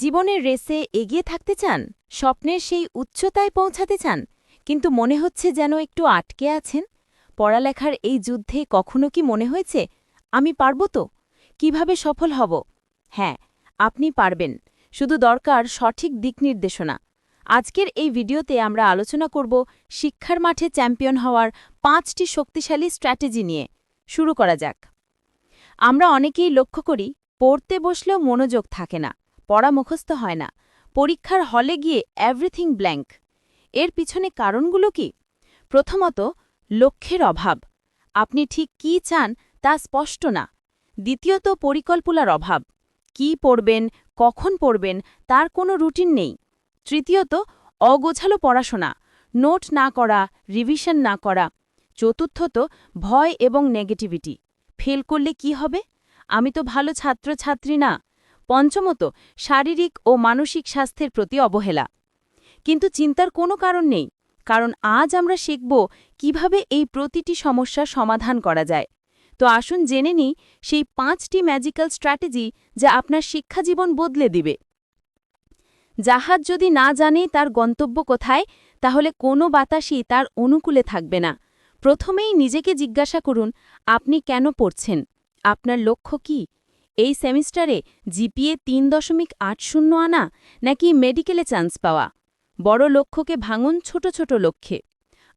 জীবনের রেসে এগিয়ে থাকতে চান, স্বপ্নের সেই উচ্চতায় পৌঁছাতে চান, কিন্তু মনে হচ্ছে যেন একটু আটকে আছেন? পড়ালেখার এই যুদ্ধে কখনো কি মনে হয়েছে, আমি পারব তো? কীভাবে সফল হব? হ্যাঁ আপনি পারবেন, শুধু দরকার সঠিক দিক নির্দেশনা। আজকের এই ভিডিওতে আমরা আলোচনা করব শিক্ষার মাঠে চ্যাম্পিয়ন হওয়ার পাঁচটি শক্তিশালী স্ট্র্যাটেজি নিয়ে। শুরু করা যাক। আমরা অনেকেই লক্ষ্য করি, পড়তে বসলেও মনোযোগ থাকে না। পড়া মুখস্থ হয় না। পরীক্ষার হলে গিয়ে এভরিথিং ব্ল্যাঙ্ক এর পিছনে কারণগুলো কি? প্রথমত, লক্ষ্যের অভাব। আপনি ঠিক কি চান তা স্পষ্ট না। দ্বিতীয়ত, পরিকল্পনার অভাব। কি পড়বেন, কখন পড়বেন, তার কোনো রুটিন নেই। তৃতীয়ত, অগোছালো পড়াশোনা। নোট না করা রিভিশন না করা। চতুর্থত, ভয় এবং নেগেটিভিটি ফেল করলে কি হবে? আমি তো ভালো ছাত্রছাত্রী না। পঞ্চমত, শারীরিক ও মানসিক স্বাস্থ্যের প্রতি অবহেলা। কিন্তু চিন্তার কোনো কারণ নেই, কারণ আজ আমরা শিখব কীভাবে এই প্রতিটি সমস্যার সমাধান করা যায়। তো আসুন জেনে নিই সেই পাঁচটি ম্যাজিক্যাল স্ট্র্যাটেজি যা আপনার শিক্ষাজীবন বদলে দিবে। জাহাজ যদি না জানে তার গন্তব্য কোথায়, তাহলে কোনো বাতাসই তার অনুকূলে থাকবে না। প্রথমেই নিজেকে জিজ্ঞাসা করুন, আপনি কেন পড়ছেন? আপনার লক্ষ্য কি? এই সেমিস্টারে জিপিএ তিন দশমিক আট শূন্য আনা নাকি মেডিকেলে চান্স পাওয়া? বড় লক্ষ্যকে ভাঙুন ছোট ছোট লক্ষ্যে।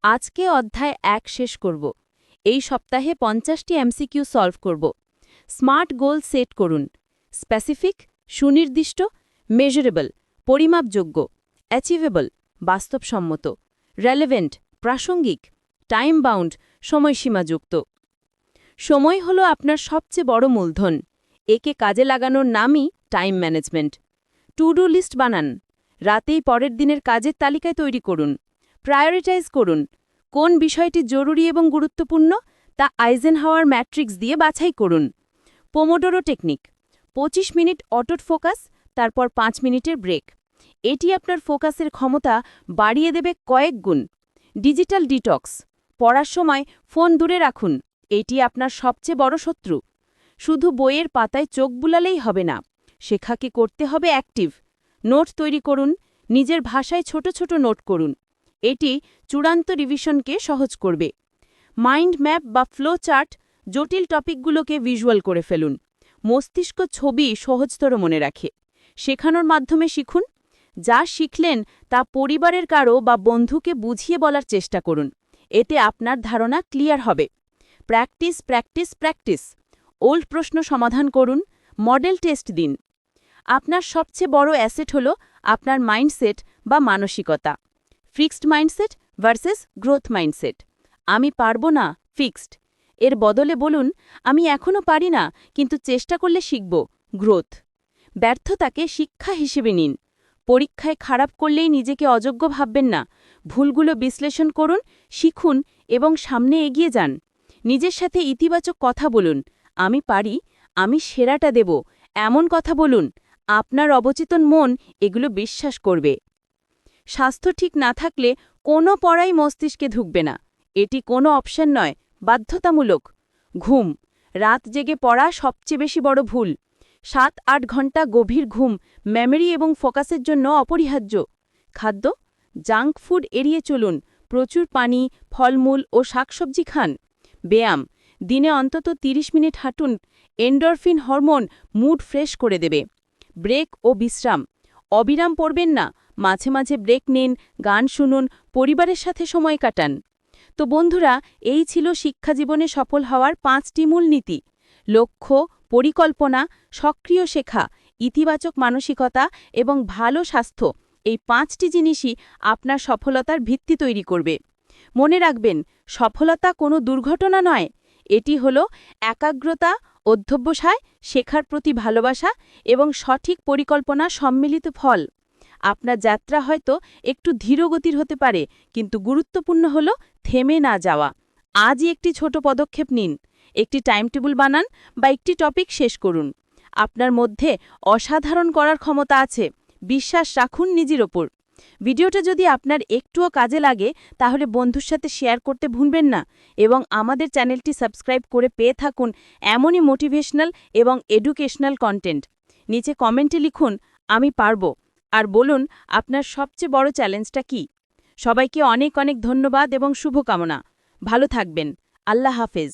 আজকে অধ্যায় এক শেষ করব। এই সপ্তাহে পঞ্চাশটি এমসিকিউ সলভ করব। স্মার্ট গোল সেট করুন। স্পেসিফিক, সুনির্দিষ্ট, মেজারেবল, পরিমাপযোগ্য, অ্যাচিভেবল, বাস্তবসম্মত, রেলেভেন্ট, প্রাসঙ্গিক টাইম বাউন্ড সময়সীমাযুক্ত। সময় হল আপনার সবচেয়ে বড় মূলধন। একে কাজে লাগানোর নামই time management. To do list বানান। রাতেই পরের দিনের কাজের তালিকায় তৈরি করুন। প্রায়োরিটাইজ করুন। কোন বিষয়টি জরুরি এবং গুরুত্বপূর্ণ তা আইজেন হাওয়ার ম্যাট্রিক্স দিয়ে বাছাই করুন। Pomodoro technique. ২৫ মিনিট অটোট ফোকাস, তারপর পাঁচ মিনিটের ব্রেক। এটি আপনার ফোকাসের ক্ষমতা বাড়িয়ে দেবে কয়েক গুণ। Digital detox. পড়ার সময় ফোন দূরে রাখুন। এটি আপনার সবচেয়ে বড় শত্রু। শুধু বইয়ের পাতায় চোখ বুলালেই হবে না। শেখাকে করতে হবে অ্যাক্টিভ? নোট তৈরি করুন, নিজের ভাষায় ছোট ছোট নোট করুন। এটি চূড়ান্ত রিভিশনকে সহজ করবে। মাইন্ড ম্যাপ বা ফ্লো চার্ট জটিল টপিকগুলোকে ভিজুয়াল করে ফেলুন। মস্তিষ্ক ছবি সহজতর মনে রাখে। শেখানোর মাধ্যমে শিখুন। যা শিখলেন তা পরিবারের কারও বা বন্ধুকে বুঝিয়ে বলার চেষ্টা করুন। এতে আপনার ধারণা ক্লিয়ার হবে। Practice practice practice. ওল্ড প্রশ্ন সমাধান করুন, মডেল টেস্ট দিন। আপনার সবচেয়ে বড় অ্যাসেট হল আপনার মাইন্ডসেট বা মানসিকতা। Fixed mindset versus growth mindset. আমি পারব না ফিক্সড। এর বদলে বলুন, আমি এখনও পারি না, কিন্তু চেষ্টা করলে শিখব গ্রোথ। ব্যর্থতাকে শিক্ষা হিসেবে নিন। পরীক্ষায় খারাপ করলেই নিজেকে অযোগ্য ভাববেন না। ভুলগুলো বিশ্লেষণ করুন, শিখুন এবং সামনে এগিয়ে যান। নিজের সাথে ইতিবাচক কথা বলুন। আমি পারি, আমি সেরাটা দেব। এমন কথা বলুন, আপনার অবচেতন মন এগুলো বিশ্বাস করবে। স্বাস্থ্য ঠিক না থাকলে কোনো পড়াই মস্তিষ্কে ঢুকবে না। এটি কোনো অপশন নয়, বাধ্যতামূলক। ঘুম, রাত জেগে পড়া সবচেয়ে বেশি বড় ভুল। সাত আট ঘণ্টা গভীর ঘুম মেমরি এবং ফোকাসের জন্য অপরিহার্য। খাদ্য জাঙ্ক ফুড এড়িয়ে চলুন, প্রচুর পানি, ফলমূল ও শাকসবজি খান। ব্যায়াম দিনে অন্তত ৩০ মিনিট হাঁটুন, এন্ডরফিন হরমোন মুড ফ্রেশ করে দেবে। ব্রেক ও বিশ্রাম। অবিরাম পড়বেন না, মাঝে মাঝে ব্রেক নিন, গান শুনুন, পরিবারের সাথে সময় কাটান। তো বন্ধুরা, এই ছিল শিক্ষাজীবনে সফল হওয়ার পাঁচটি মূলনীতি। লক্ষ্য, পরিকল্পনা, সক্রিয় শেখা, ইতিবাচক মানসিকতা এবং ভালো স্বাস্থ্য। এই পাঁচটি জিনিসই আপনার সফলতার ভিত্তি তৈরি করবে। মনে রাখবেন, সফলতা কোনো দুর্ঘটনা নয় এটি হল একাগ্রতা, অধ্যবসায়, শেখার প্রতি ভালোবাসা এবং সঠিক পরিকল্পনা সম্মিলিত ফল। আপনার যাত্রা হয়তো একটু ধীরগতির হতে পারে, কিন্তু গুরুত্বপূর্ণ হল থেমে না যাওয়া। আজই একটি ছোট পদক্ষেপ নিন। একটি টাইম টেবিল বানান বা একটি টপিক শেষ করুন। আপনার মধ্যে অসাধারণ করার ক্ষমতা আছে। বিশ্বাস রাখুন নিজের ওপর। ভিডিওটা যদি আপনার একটুও কাজে লাগে, তাহলে বন্ধুর সাথে শেয়ার করতে ভুলবেন না এবং আমাদের চ্যানেলটি সাবস্ক্রাইব করে পেয়ে থাকুন এমনই মোটিভেশনাল এবং এডুকেশনাল কন্টেন্ট। নিচে কমেন্টে লিখুন, আমি পারব। আর বলুন, আপনার সবচেয়ে বড় চ্যালেঞ্জটা কি? সবাইকে অনেক অনেক ধন্যবাদ এবং শুভকামনা। ভালো থাকবেন। আল্লাহ হাফেজ।